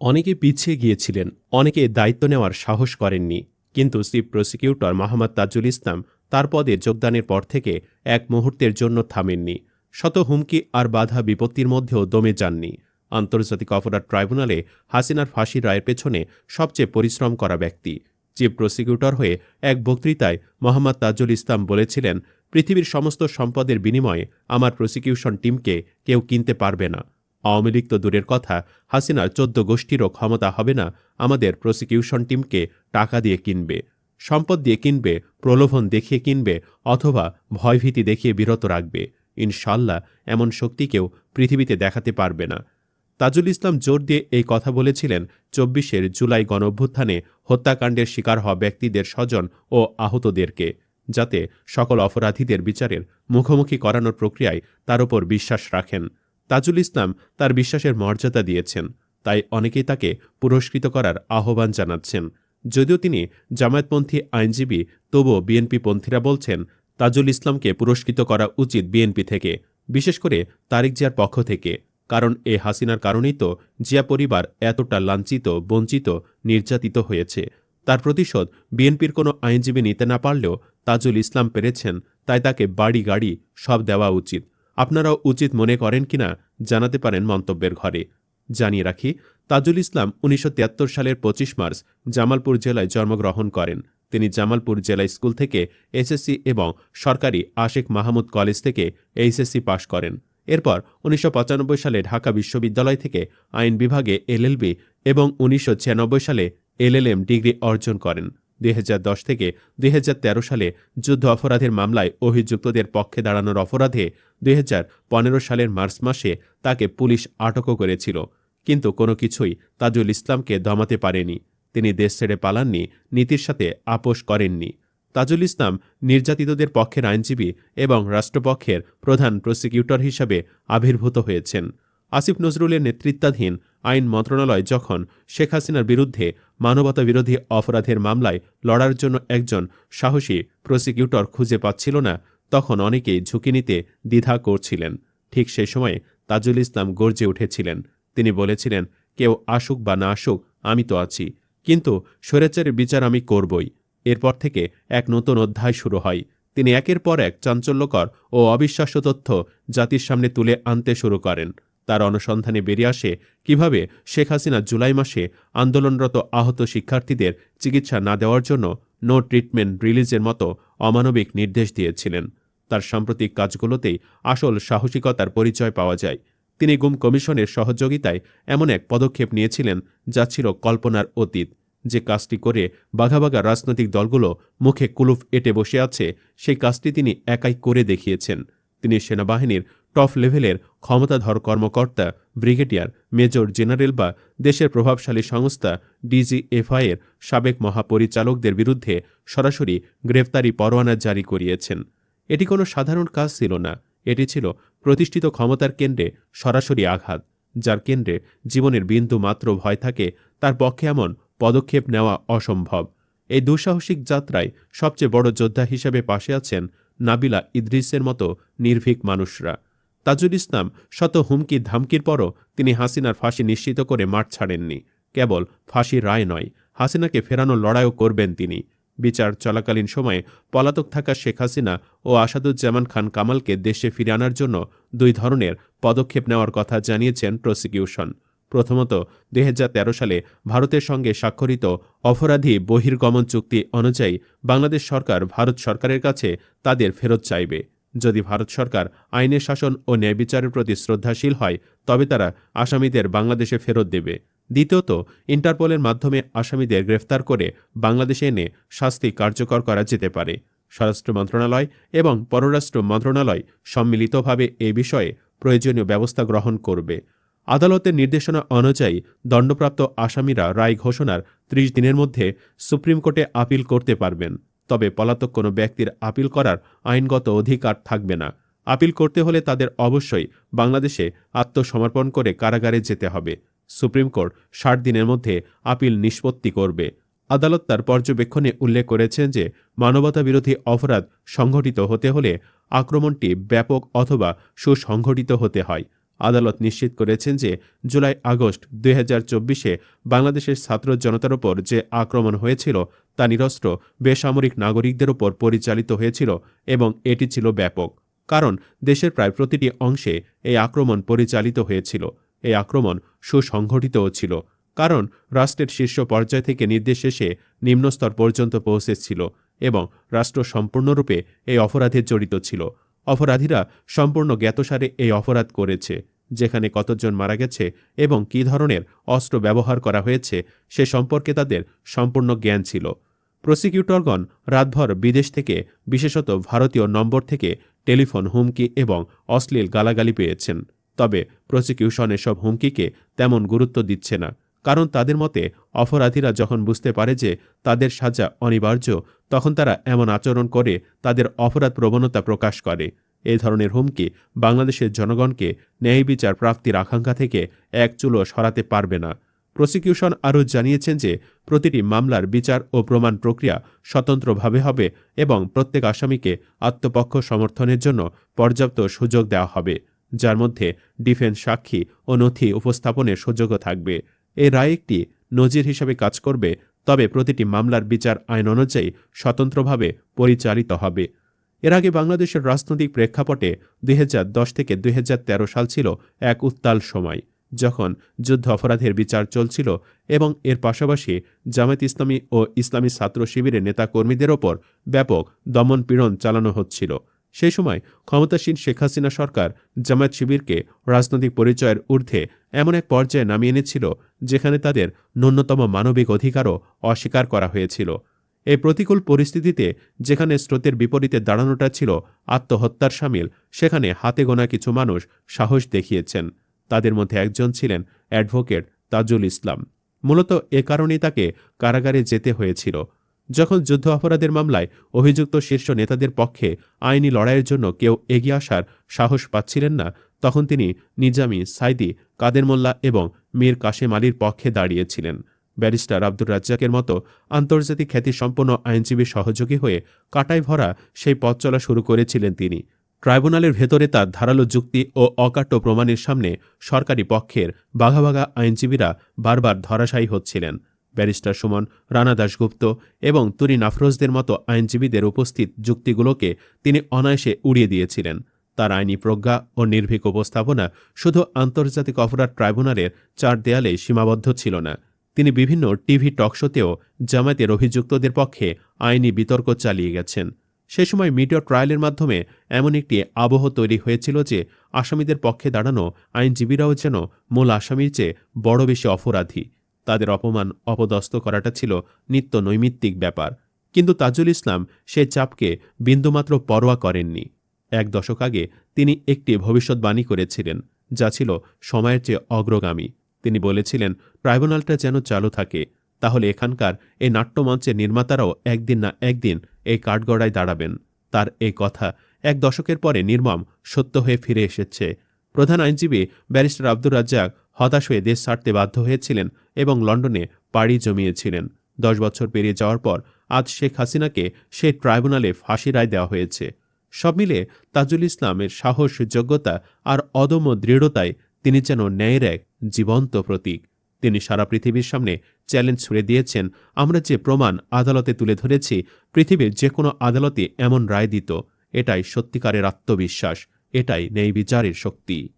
অনেকে পিছিয়ে গিয়েছিলেন, অনেকে দায়িত্ব নেওয়ার সাহস করেননি। কিন্তু চিফ প্রসিকিউটর মোহাম্মদ তাজুল ইসলাম তার পদে যোগদানের পর থেকে এক মুহূর্তের জন্য থামেননি। শত হুমকি আর বাধা বিপত্তির মধ্যেও দমে যাননি। আন্তর্জাতিক অপরাধ ট্রাইব্যুনালে হাসিনার ফাঁসির রায়ের পেছনে সবচেয়ে পরিশ্রম করা ব্যক্তি। চিফ প্রসিকিউটর হয়ে এক বক্তৃতায় মোহাম্মদ তাজুল ইসলাম বলেছিলেন, পৃথিবীর সমস্ত সম্পদের বিনিময়ে আমার প্রসিকিউশন টিমকে কেউ কিনতে পারবে না। আওয়ামী লীগ তো দূরের কথা, হাসিনার চোদ্দ গোষ্ঠীরও ক্ষমতা হবে না, আমাদের প্রসিকিউশন টিমকে টাকা দিয়ে কিনবে, সম্পদ দিয়ে কিনবে, প্রলোভন দেখিয়ে কিনবে, অথবা ভয়ভীতি দেখিয়ে বিরত রাখবে। ইনশাল্লাহ এমন শক্তি কেউ পৃথিবীতে দেখাতে পারবে না। তাজুল ইসলাম জোর দিয়ে এই কথা বলেছিলেন, চব্বিশের জুলাই গণঅভ্যুত্থানে হত্যাকাণ্ডের শিকার হওয়া ব্যক্তিদের স্বজন ও আহতদেরকে, যাতে সকল অপরাধীদের বিচারের মুখোমুখি করানোর প্রক্রিয়ায় তার উপর বিশ্বাস রাখেন। তাজুল ইসলাম তার বিশ্বাসের মর্যাদা দিয়েছেন, তাই অনেকেই তাকে পুরস্কৃত করার আহ্বান জানাচ্ছেন। যদিও তিনি জামায়াতপন্থী আইনজীবী, তবুও বিএনপি পন্থীরা বলছেন, তাজুল ইসলামকে পুরস্কৃত করা উচিত বিএনপি থেকে, বিশেষ করে তারিক জিয়ার পক্ষ থেকে, কারণ এ হাসিনার কারণেই তো জিয়া পরিবার এতটা লাঞ্ছিত, বঞ্চিত, নির্যাতিত হয়েছে। তার প্রতিশোধ বিএনপির কোনো আইনজীবী নিতে না পারলেও তাজুল ইসলাম পেরেছেন, তাই তাকে বাড়ি গাড়ি সব দেওয়া উচিত। আপনারাও উচিত মনে করেন কিনা জানাতে পারেন মন্তব্যের ঘরে। জানিয়ে রাখি, তাজুল ইসলাম উনিশশো তিয়াত্তর সালের পঁচিশ মার্চ জামালপুর জেলায় জন্মগ্রহণ করেন। তিনি জামালপুর জেলা স্কুল থেকে এসএসসি এবং সরকারি আশেক মাহমুদ কলেজ থেকে এইচএসসি পাশ করেন। এরপর উনিশশো পঁচানব্বই সালে ঢাকা বিশ্ববিদ্যালয় থেকে আইন বিভাগে এলএলবি এবং উনিশশো ছিয়ানব্বই সালে এলএলএম ডিগ্রি অর্জন করেন। দুই হাজার দশ থেকে দুই হাজার তেরো সালে যুদ্ধ অপরাধের মামলায় অভিযুক্তদের পক্ষে দাঁড়ানোর অপরাধে দুই হাজার পনেরো সালের মার্চ মাসে তাকে পুলিশ আটকও করেছিল। কিন্তু কোনো কিছুই তাজুল ইসলামকে দমাতে পারেনি। তিনি দেশ ছেড়ে পালাননি, নীতির সাথে আপোষ করেননি। তাজুল ইসলাম নির্যাতিতদের পক্ষের আইনজীবী এবং রাষ্ট্রপক্ষের প্রধান প্রসিকিউটর হিসাবে আবির্ভূত হয়েছেন। আসিফ নজরুলের নেতৃত্বাধীন আইন মন্ত্রণালয় যখন শেখ হাসিনার বিরুদ্ধে মানবতা বিরোধী অপরাধের মামলায় লড়ার জন্য একজন সাহসী প্রসিকিউটর খুঁজে পাচ্ছিল না, তখন অনেকেই ঝুঁকি নিতে দ্বিধা করছিলেন। ঠিক সেই সময়ে তাজুল ইসলাম গর্জে উঠেছিলেন। তিনি বলেছিলেন, কেউ আসুক বা না আসুক, আমি তো আছি। কিন্তু স্বৈরাচারের বিচার আমি করবই। এরপর থেকে এক নতুন অধ্যায় শুরু হয়। তিনি একের পর এক চাঞ্চল্যকর ও অবিশ্বাস্য তথ্য জাতির সামনে তুলে আনতে শুরু করেন। তার অনুসন্ধানে বেরিয়ে আসে কীভাবে শেখ হাসিনা জুলাই মাসে আন্দোলনরত আহত শিক্ষার্থীদের চিকিৎসা না দেওয়ার জন্য নো ট্রিটমেন্ট রিলিজের মতো অমানবিক নির্দেশ দিয়েছিলেন। তার সাম্প্রতিক কাজগুলোতেই আসল সাহসিকতার পরিচয় পাওয়া যায়। তিনি গুম কমিশনের সহযোগিতায় এমন এক পদক্ষেপ নিয়েছিলেন যা ছিল কল্পনার অতীত। যে কাজটি করে বাঘা বাঘা রাজনৈতিক দলগুলো মুখে কুলুফ এটে বসে আছে, সেই কাজটি তিনি একাই করে দেখিয়েছেন। তিনি সেনাবাহিনীর টপ লেভেলের ক্ষমতাধর কর্মকর্তা, ব্রিগেডিয়ার, মেজর জেনারেল বা দেশের প্রভাবশালী সংস্থা ডিজিএফআইয়ের সাবেক মহাপরিচালকদের বিরুদ্ধে সরাসরি গ্রেফতারি পরোয়ানা জারি করিয়েছেন। এটি কোনো সাধারণ কাজ ছিল না। এটি ছিল প্রতিষ্ঠিত ক্ষমতার কেন্দ্রে সরাসরি আঘাত, যার কেন্দ্রে জীবনের বিন্দু মাত্র ভয় থাকে, তার পক্ষে এমন পদক্ষেপ নেওয়া অসম্ভব। এই দুঃসাহসিক যাত্রায় সবচেয়ে বড় যোদ্ধা হিসেবে পাশে আছেন নাবিলা ইদ্রিসের মতো নির্ভীক মানুষরা। তাজুল ইসলাম শত হুমকি ধামকির পরও তিনি হাসিনার ফাঁসি নিশ্চিত করে মাঠ ছাড়েননি। কেবল ফাঁসির রায় নয়, হাসিনাকে ফেরানোর লড়াইও করবেন তিনি। বিচার চলাকালীন সময়ে পলাতক থাকা শেখ হাসিনা ও আসাদুজ্জামান খান কামালকে দেশে ফিরে আনার জন্য দুই ধরনের পদক্ষেপ নেওয়ার কথা জানিয়েছেন প্রসিকিউশন। প্রথমত, দুই হাজার তেরো সালে ভারতের সঙ্গে স্বাক্ষরিত অপরাধী বহির্গমন চুক্তি অনুযায়ী বাংলাদেশ সরকার ভারত সরকারের কাছে তাদের ফেরত চাইবে। যদি ভারত সরকার আইনের শাসন ও ন্যায় বিচারের প্রতি শ্রদ্ধাশীল হয়, তবে তারা আসামিদের বাংলাদেশে ফেরত দেবে। দ্বিতীয়ত, ইন্টারপোলের মাধ্যমে আসামিদের গ্রেফতার করে বাংলাদেশে এনে শাস্তি কার্যকর করা যেতে পারে। স্বরাষ্ট্র মন্ত্রণালয় এবং পররাষ্ট্র মন্ত্রণালয় সম্মিলিতভাবে এ বিষয়ে প্রয়োজনীয় ব্যবস্থা গ্রহণ করবে। আদালতের নির্দেশনা অনুযায়ী দণ্ডপ্রাপ্ত আসামিরা রায় ঘোষণার ত্রিশ দিনের মধ্যে সুপ্রিম কোর্টে আপিল করতে পারবেন। তবে পলাতক কোনো ব্যক্তির আপিল করার আইনগত অধিকার থাকবে না। আপিল করতে হলে তাদের অবশ্যই বাংলাদেশে আত্মসমর্পণ করে কারাগারে যেতে হবে। সুপ্রিম কোর্ট ষাট দিনের মধ্যে আপিল নিষ্পত্তি করবে। আদালত তার পর্যবেক্ষণে উল্লেখ করেছেন যে, মানবতাবিরোধী অপরাধ সংঘটিত হতে হলে আক্রমণটি ব্যাপক অথবা সুসংঘটিত হতে হয়। আদালত নিশ্চিত করেছেন যে, জুলাই আগস্ট দুই বাংলাদেশের ছাত্র জনতার ওপর যে আক্রমণ হয়েছিল তা নিরস্ত্র বেসামরিক নাগরিকদের ওপর পরিচালিত হয়েছিল এবং এটি ছিল ব্যাপক। কারণ দেশের প্রায় প্রতিটি অংশে এই আক্রমণ পরিচালিত হয়েছিল। এই আক্রমণ সুসংগঠিতও ছিল। কারণ রাষ্ট্রের শীর্ষ পর্যায় থেকে নির্দেশ এসে নিম্নস্তর পর্যন্ত পৌঁছেছিল এবং রাষ্ট্র সম্পূর্ণরূপে এই অপরাধে জড়িত ছিল। অপরাধীরা সম্পূর্ণ জ্ঞাতসারে এই অপরাধ করেছে, যেখানে কতজন মারা গেছে এবং কী ধরনের অস্ত্র ব্যবহার করা হয়েছে সে সম্পর্কে তাদের সম্পূর্ণ জ্ঞান ছিল। প্রসিকিউটরগণ রাতভর বিদেশ থেকে, বিশেষত ভারতীয় নম্বর থেকে, টেলিফোন হুমকি এবং অশ্লীল গালাগালি পেয়েছেন। তবে প্রসিকিউশন এসব হুমকিকে তেমন গুরুত্ব দিচ্ছে না, কারণ তাদের মতে অপরাধীরা যখন বুঝতে পারে যে তাদের সাজা অনিবার্য, তখন তারা এমন আচরণ করে তাদের অপরাধ প্রবণতা প্রকাশ করে। এই ধরনের হুমকি বাংলাদেশের জনগণকে ন্যায় বিচার প্রাপ্তির আকাঙ্ক্ষা থেকে এক চুলো সরাতে পারবে না। প্রসিকিউশন আরও জানিয়েছেন যে প্রতিটি মামলার বিচার ও প্রমাণ প্রক্রিয়া স্বতন্ত্রভাবে হবে এবং প্রত্যেক আসামিকে আত্মপক্ষ সমর্থনের জন্য পর্যাপ্ত সুযোগ দেওয়া হবে, যার মধ্যে ডিফেন্স সাক্ষী ও নথি উপস্থাপনের সুযোগও থাকবে। এই রায় একটি নজির হিসাবে কাজ করবে, তবে প্রতিটি মামলার বিচার আইন অনুযায়ী স্বতন্ত্রভাবে পরিচালিত হবে। এর আগে বাংলাদেশের রাজনৈতিক প্রেক্ষাপটে দুই হাজার দশ থেকে দুই হাজার তেরো সাল ছিল এক উত্তাল সময়। যখন যুদ্ধ অপরাধের বিচার চলছিল এবং এর পাশাপাশি জামায়াত ইসলামী ও ইসলামী ছাত্র শিবিরের নেতাকর্মীদের ওপর ব্যাপক দমন পীড়ন চালানো হচ্ছিল। সেই সময় ক্ষমতাসীন শেখ হাসিনা সরকার জামায়াত শিবিরকে রাজনৈতিক পরিচয়ের ঊর্ধ্বে এমন এক পর্যায়ে নামিয়ে এনেছিল যেখানে তাদের ন্যূনতম মানবিক অধিকারও অস্বীকার করা হয়েছিল। এই প্রতিকূল পরিস্থিতিতে যেখানে স্রোতের বিপরীতে দাঁড়ানোটা ছিল আত্মহত্যার সামিল, সেখানে হাতে গোনা কিছু মানুষ সাহস দেখিয়েছেন। তাদের মধ্যে একজন ছিলেন অ্যাডভোকেট তাজুল ইসলাম। মূলত এ কারণেই তাকে কারাগারে যেতে হয়েছিল। যখন যুদ্ধ অপরাধের মামলায় অভিযুক্ত শীর্ষ নেতাদের পক্ষে আইনি লড়াইয়ের জন্য কেউ এগিয়ে আসার সাহস পাচ্ছিলেন না, তখন তিনি নিজামি সাইদি কাদের মোল্লা এবং মীর কাশেম আলীর পক্ষে দাঁড়িয়েছিলেন। ব্যারিস্টার আব্দুর রাজ্জাকের মতো আন্তর্জাতিক খ্যাতিসম্পন্ন আইনজীবী সহযোগী হয়ে কাটায় ভরা সেই পথ চলা শুরু করেছিলেন তিনি। ট্রাইব্যুনালের ভেতরে তার ধারালো যুক্তি ও অকাট্য প্রমাণের সামনে সরকারি পক্ষের বাঘাবাঘা আইনজীবীরা বারবার ধরাশায়ী হচ্ছিলেন। ব্যারিস্টার সুমন, রানা দাশগুপ্ত এবং তুরি নাফরোজদের মতো আইনজীবীদের উপস্থিত যুক্তিগুলোকে তিনি অনায়াসে উড়িয়ে দিয়েছিলেন। তার আইনি প্রজ্ঞা ও নির্ভীক উপস্থাপনা শুধু আন্তর্জাতিক অপরাধ ট্রাইব্যুনালের চার দেয়ালে সীমাবদ্ধ ছিল না। তিনি বিভিন্ন টিভি টকশোতেও জামায়াতের অভিযুক্তদের পক্ষে আইনি বিতর্ক চালিয়ে গেছেন। সে সময় মিডিয়া ট্রায়ালের মাধ্যমে এমন একটি আবহ তৈরি হয়েছিল যে আসামিদের পক্ষে দাঁড়ানো আইনজীবীরাও যেন মূল আসামির চেয়ে বড় বেশি অপরাধী। তাদের অপমান অপদস্থ করাটা ছিল নিত্য নৈমিত্তিক ব্যাপার। কিন্তু তাজুল ইসলাম সে চাপকে বিন্দুমাত্র পরোয়া করেননি। এক দশক আগে তিনি একটি ভবিষ্যৎবাণী করেছিলেন, যা ছিল সময়ের চেয়ে অগ্রগামী। তিনি বলেছিলেন, ট্রাইব্যুনালটা যেন চালু থাকে তাহলে এখানকার এই নাট্যমঞ্চের নির্মাতারাও একদিন না একদিন এই কাঠগড়ায় দাঁড়াবেন। তার এই কথা এক দশকের পরে নির্মম সত্য হয়ে ফিরে এসেছে। প্রধান আইনজীবী ব্যারিস্টার আব্দুর রাজ্জাক হতাশ হয়ে দেশ ছাড়তে বাধ্য হয়েছিলেন এবং লন্ডনে পাড়ি জমিয়েছিলেন। দশ বছর পেরিয়ে যাওয়ার পর আজ শেখ হাসিনাকে সে ট্রাইব্যুনালে ফাঁসি রায় দেওয়া হয়েছে। সব মিলে তাজুল ইসলামের সাহস, যোগ্যতা আর অদম্য দৃঢ়তায় তিনি যেন ন্যায়ের এক জীবন্ত প্রতীক। তিনি সারা পৃথিবীর সামনে চ্যালেঞ্জ ছুড়ে দিয়েছেন, আমরা যে প্রমাণ আদালতে তুলে ধরেছি, পৃথিবীর যে কোনো আদালতে এমন রায় দিত। এটাই সত্যিকারের আত্মবিশ্বাস, এটাই ন্যায় বিচারের শক্তি।